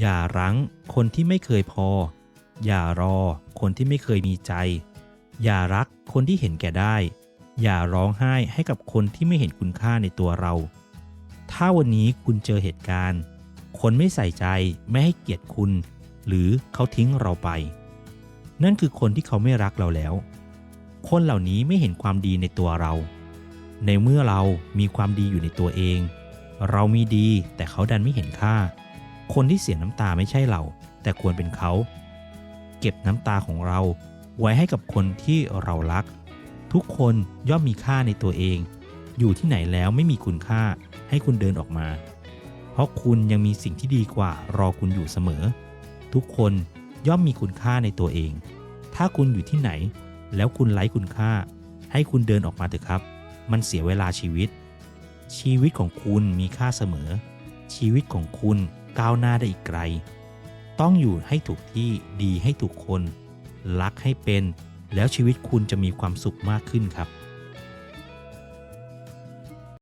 อย่ารั้ง คนที่ไม่เคยพอ อย่ารอ คนที่ไม่เคยมีใจ อย่ารักคนที่เห็นแก่ได้ อย่าร้องไห้ให้กับคนที่ไม่เห็นคุณค่าในตัวเรา ถ้าวันนี้คุณเจอเหตุการณ์ คนไม่ใส่ใจไม่ให้เกียรติคุณ หรือเขาทิ้งเราไป นั่นคือคนที่เขาไม่รักเราแล้ว คนเหล่านี้ไม่เห็นความดีในตัวเรา ในเมื่อเรามีความดีอยู่ในตัวเอง เรามีดีแต่เขาดันไม่เห็นค่า คนที่เสียน้ำตาไม่ใช่เรา แต่ควรเป็นเขา เก็บน้ำตาของเราไว้ให้กับคนที่เรารัก ทุกคนย่อมมีค่าในตัวเอง อยู่ที่ไหนแล้วไม่มีคุณค่าให้คุณเดินออกมา เพราะคุณยังมีสิ่งที่ดีกว่ารอคุณอยู่เสมอ ทุกคนย่อมมีคุณค่าในตัวเอง ถ้าคุณอยู่ที่ไหน แล้วคุณไร้คุณค่า ให้คุณเดินออกมาเถอะครับ มันเสียเวลาชีวิต ชีวิตของคุณมีค่าเสมอ ชีวิตของคุณ ก้าวหน้าได้อีกไกล ต้องอยู่ให้ถูกที่ดีให้ถูกคน รักให้เป็น แล้วชีวิตคุณจะมีความสุขมากขึ้นครับ